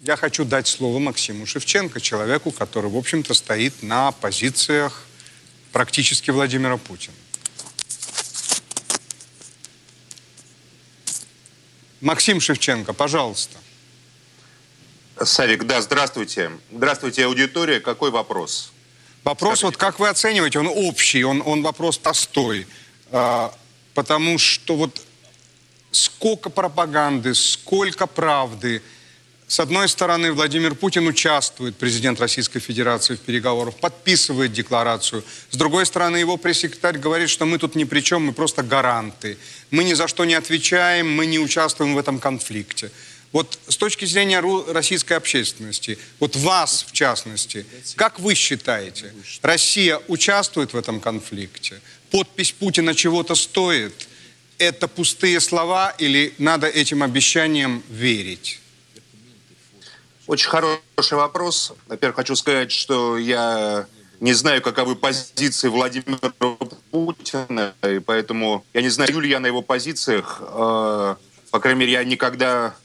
я хочу дать слово Максиму Шевченко, человеку, который, в общем-то, стоит на позициях практически Владимира Путина. Максим Шевченко, пожалуйста. Савик, да, здравствуйте. Здравствуйте, аудитория. Какой вопрос? Вопрос, Скажите. вот как вы оцениваете, он общий, он, он вопрос простой. А, потому что вот сколько пропаганды, сколько правды. С одной стороны, Владимир Путин участвует, президент Российской Федерации, в переговорах, подписывает декларацию. С другой стороны, его пресс-секретарь говорит, что мы тут ни при чем, мы просто гаранты. Мы ни за что не отвечаем, мы не участвуем в этом конфликте. Вот с точки зрения российской общественности, вот вас в частности, как вы считаете, Россия участвует в этом конфликте? Подпись Путина чего-то стоит? Это пустые слова или надо этим обещаниям верить? Очень хороший вопрос. Во-первых, хочу сказать, что я не знаю, каковы позиции Владимира Путина, и поэтому я не знаю, ли я на его позициях. Э, По крайней мере, я никогда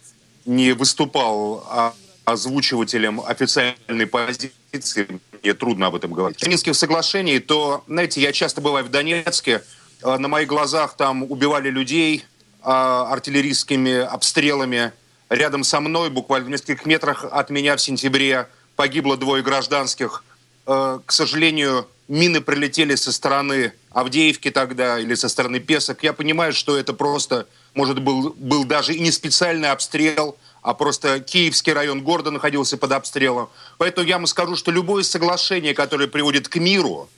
не выступал а, озвучивателем официальной позиции. Мне трудно об этом говорить. О Минских соглашений, то, знаете, я часто бываю в Донецке. Э, На моих глазах там убивали людей э, артиллерийскими обстрелами. Рядом со мной, буквально в нескольких метрах от меня в сентябре, погибло двое гражданских. Э, К сожалению, мины прилетели со стороны Авдеевки тогда или со стороны Песок. Я понимаю, что это просто, может, был, был даже и не специальный обстрел, а просто Киевский район города находился под обстрелом. Поэтому я вам скажу, что любое соглашение, которое приводит к миру,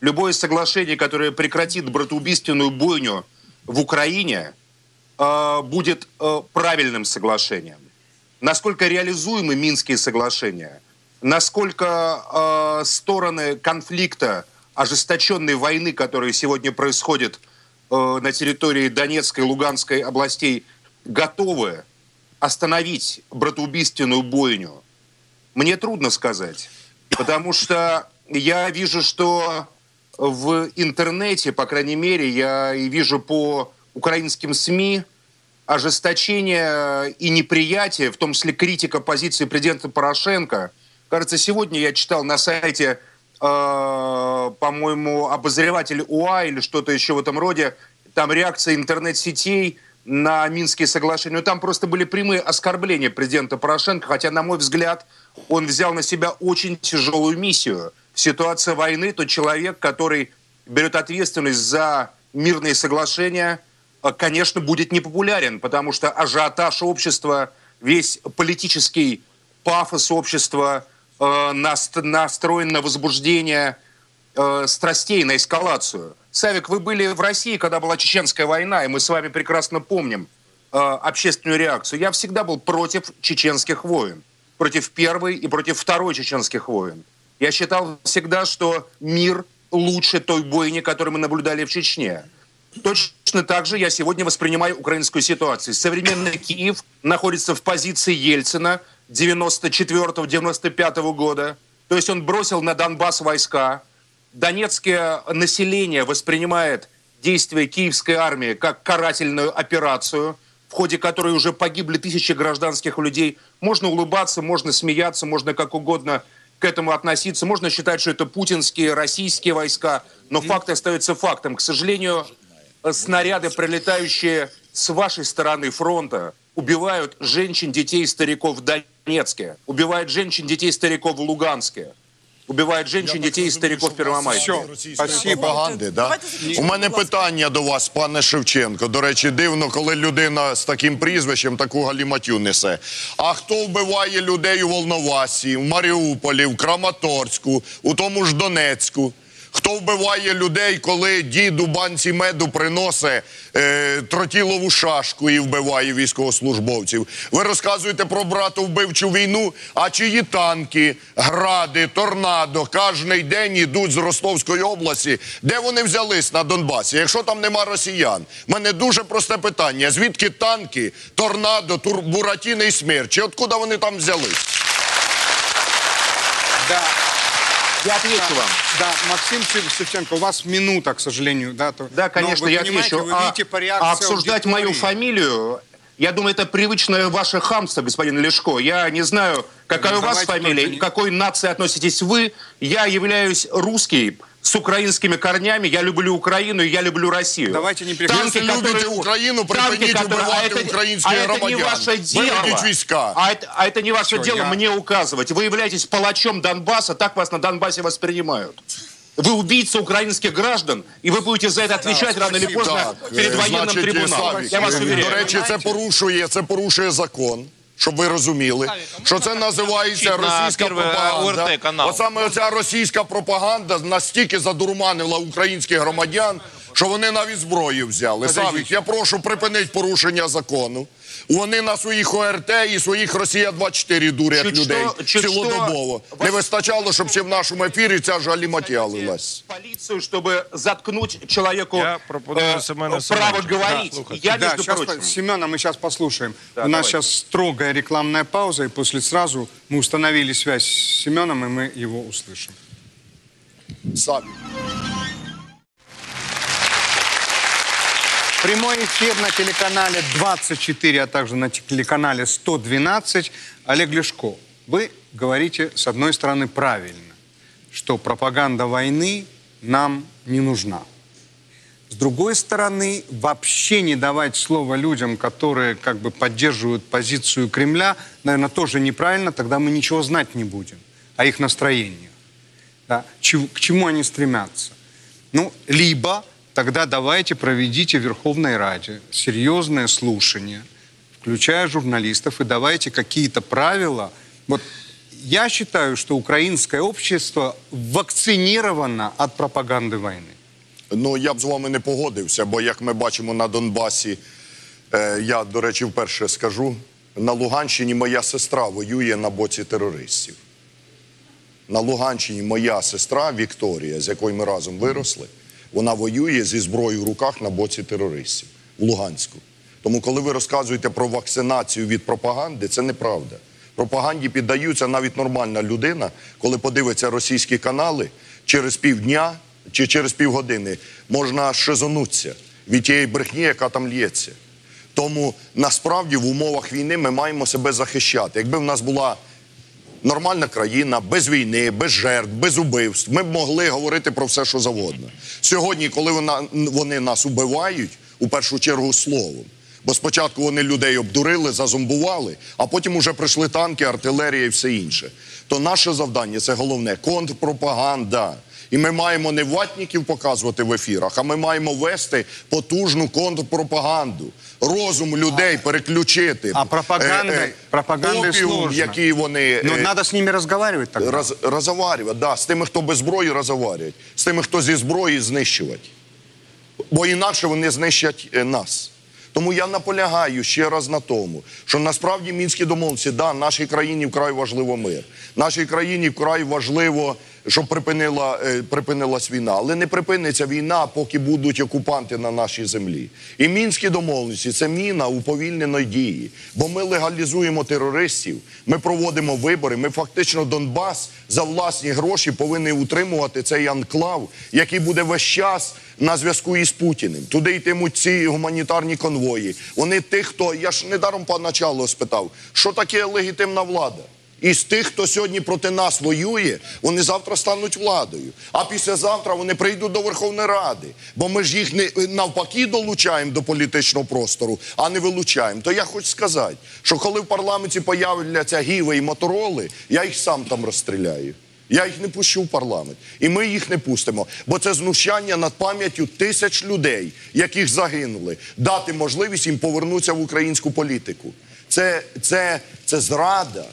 любое соглашение, которое прекратит братоубийственную бойню в Украине, э, будет э, правильным соглашением. Насколько реализуемы Минские соглашения, насколько э, стороны конфликта, ожесточенной войны, которая сегодня происходит на территории Донецкой и Луганской областей, готовы остановить братоубийственную бойню, мне трудно сказать. Потому что я вижу, что в интернете, по крайней мере, я и вижу по украинским СМИ ожесточение и неприятие, в том числе критика позиции президента Порошенко. Кажется, сегодня я читал на сайте, э, по-моему, обозреватель УА или что-то еще в этом роде, там реакция интернет-сетей на Минские соглашения. Там просто были прямые оскорбления президента Порошенко, хотя, на мой взгляд, он взял на себя очень тяжелую миссию. В ситуации войны тот человек, который берет ответственность за мирные соглашения, э, конечно, будет непопулярен, потому что ажиотаж общества, весь политический пафос общества э, наст- настроен на возбуждение э, страстей, на эскалацию. Савик, вы были в России, когда была Чеченская война, и мы с вами прекрасно помним э, общественную реакцию. Я всегда был против чеченских войн, против первой и против второй чеченских войн. Я считал всегда, что мир лучше той бойни, которую мы наблюдали в Чечне. Точно так же я сегодня воспринимаю украинскую ситуацию. Современный Киев находится в позиции Ельцина 94-95 года. То есть он бросил на Донбасс войска. Донецкое население воспринимает действия киевской армии как карательную операцию, в ходе которой уже погибли тысячи гражданских людей. Можно улыбаться, можно смеяться, можно как угодно к этому относиться. Можно считать, что это путинские, российские войска, но факт остается фактом. К сожалению, снаряды, прилетающие с вашей стороны фронта, убивают женщин, детей и стариков в Донецке, убивают женщин, детей стариков в Луганске, убивают женщин, детей и стариков в Первомайске. Все, спасибо. Да? У мене питання до вас, пане Шевченко. До речі, дивно, коли людина з таким прізвищем таку галіматю несе. А хто вбиває людей у Волновасі, в Маріуполі, в Краматорську, у тому ж Донецьку? Хто вбиває людей, коли дід у банці меду приносить е, тротілову шашку і вбиває військовослужбовців? Ви розказуєте про братовбивчу війну, а чиї танки, гради, торнадо кожний день йдуть з Ростовської області. Де вони взялись на Донбасі? Якщо там нема росіян, в мене дуже просте питання: звідки танки, торнадо, тур, буратіни і смерчі? Откуда вони там взялись? Да. Я отвечу вам. Да, Максим Шев- Шевченко, у вас минута, к сожалению. Да, то- Да, конечно, я отвечу. Вы А- по а обсуждать мою аудитории. фамилию Я думаю, это привычное ваше хамство, господин Лешко. Я не знаю, какая Ну, у вас фамилия, к какой нации относитесь вы. Я являюсь русский, с украинскими корнями. Я люблю Украину, и я люблю Россию. Давайте не переходим. Если любите Украину, припиніть убивати а это, українських а это не громадян. ваше дело. Виведіть війська. А это, а это не ваше Всё, дело я- мне указывать. Вы являетесь палачом Донбасса, так вас на Донбассе воспринимают. Вы убийца украинских граждан, и вы будете за это отвечать рано или поздно Так, перед е, военным значить, трибуналом. Савік, Я вас е, уверяю. До речі, це порушує, це порушує закон. Щоб ви розуміли, що це називається російська пропаганда. О саме оця російська пропаганда настільки задурманила українських громадян, що вони навіть зброю взяли. Савік, я прошу припинити порушення закону. Вони на своїх ОРТ і своїх Росія 24 дурять Чуть людей що- чуть цілодобово. що- Не вистачало, щоб ще в нашому ефірі ця ж аліматія лилась. полицию, чтобы заткнуть человеку Я пропоную э, Семена право Семеновича. говорить. Да, слушайте. Я, да, между сейчас прочим, по- Семена мы сейчас послушаем. Да, У нас давайте. сейчас строгая рекламная пауза, и после сразу мы установили связь с Семеном, и мы его услышим. Савік. Прямой эфир на телеканале 24, а также на телеканале 112. Олег Лешко, вы говорите, с одной стороны, правильно, что пропаганда войны нам не нужна. С другой стороны, вообще не давать слово людям, которые как бы поддерживают позицию Кремля, наверное, тоже неправильно, тогда мы ничего знать не будем о их настроениях. Да? К чему они стремятся? Ну, либо тогда давайте проведите в Верховной Раде серьезное слушание, включая журналистов, и давайте какие-то правила. Вот я считаю, что украинское общество вакцинировано от пропаганды войны. Ну, я б з вами не погодився, бо як ми бачимо на Донбасі, е, я, до речі, вперше скажу, на Луганщині моя сестра воює на боці терористів. На Луганщині моя сестра Вікторія, з якою ми разом виросли, вона воює зі зброєю в руках на боці терористів в Луганську. Тому, коли ви розказуєте про вакцинацію від пропаганди, це неправда. Пропаганді піддаються навіть нормальна людина, коли подивиться російські канали через півдня чи через півгодини можна шизонутися від тієї брехні, яка там лється. Тому насправді в умовах війни ми маємо себе захищати. Якби в нас була нормальна країна, без війни, без жертв, без убивств. Ми б могли говорити про все, що завгодно. Сьогодні, коли вона, вони нас убивають, у першу чергу словом. Бо спочатку вони людей обдурили, зазомбували, а потім уже прийшли танки, артилерія і все інше. То наше завдання це головне контрпропаганда. І ми маємо не ватників показувати в ефірах, а ми маємо вести потужну контрпропаганду, розум людей переключити. А пропагандой, Е, е, опіум, сложно. який вони е, надо с ними разговаривать тогда. Роз, розоварювати, да, з тими, хто без зброї розоварюють, з тими, хто зі зброї знищувати. Бо інакше вони знищать е, нас. Тому я наполягаю ще раз на тому, що насправді мінські домовленості, да, нашій країні вкрай важливо мир. Нашій країні вкрай важливо, щоб припинила, е, припинилась війна. Але не припиниться війна, поки будуть окупанти на нашій землі. І мінські домовленості це міна уповільненої дії. Бо ми легалізуємо терористів, ми проводимо вибори. Ми фактично Донбас за власні гроші повинні утримувати цей анклав, який буде весь час на зв'язку із Путіним. Туди йтимуть ці гуманітарні конвої. Вони тих, хто я ж недаром поначалу спитав, що таке легітимна влада. Із тих, хто сьогодні проти нас воює, вони завтра стануть владою. А післязавтра вони прийдуть до Верховної Ради. Бо ми ж їх не навпаки долучаємо до політичного простору, а не вилучаємо. То я хочу сказати, що коли в парламенті появляться гіви і мотороли, я їх сам там розстріляю. Я їх не пущу в парламент. І ми їх не пустимо. Бо це знущання над пам'яттю тисяч людей, яких загинули, дати можливість їм повернутися в українську політику. Це, це, це зрада.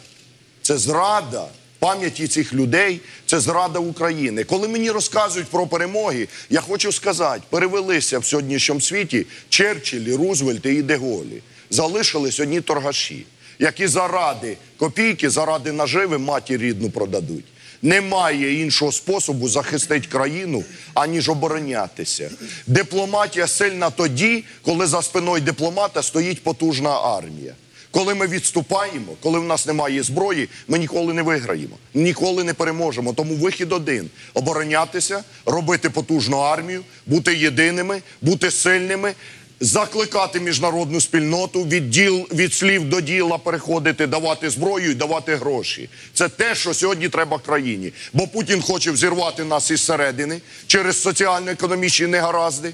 Це зрада пам'яті цих людей, це зрада України. Коли мені розказують про перемоги, я хочу сказати, перевелися в сьогоднішньому світі Черчиллі, Рузвельти і Деголі. Залишились одні торгаші, які заради копійки, заради наживи матір рідну продадуть. Немає іншого способу захистити країну, аніж оборонятися. Дипломатія сильна тоді, коли за спиною дипломата стоїть потужна армія. Коли ми відступаємо, коли в нас немає зброї, ми ніколи не виграємо, ніколи не переможемо. Тому вихід один оборонятися, робити потужну армію, бути єдиними, бути сильними, закликати міжнародну спільноту від діл від слів до діла переходити, давати зброю і давати гроші. Це те, що сьогодні треба країні. Бо Путін хоче взірвати нас із середини через соціально-економічні негаразди.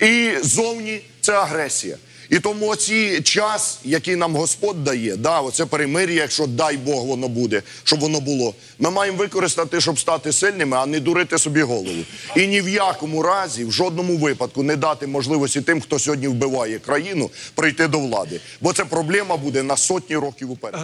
І зовні це агресія. І тому оці час, який нам Господь дає, да, оце перемир'я, якщо дай Бог воно буде, щоб воно було. Ми маємо використати, щоб стати сильними, а не дурити собі голову. І ні в якому разі, в жодному випадку не дати можливості тим, хто сьогодні вбиває країну, прийти до влади. Бо це проблема буде на сотні років уперед.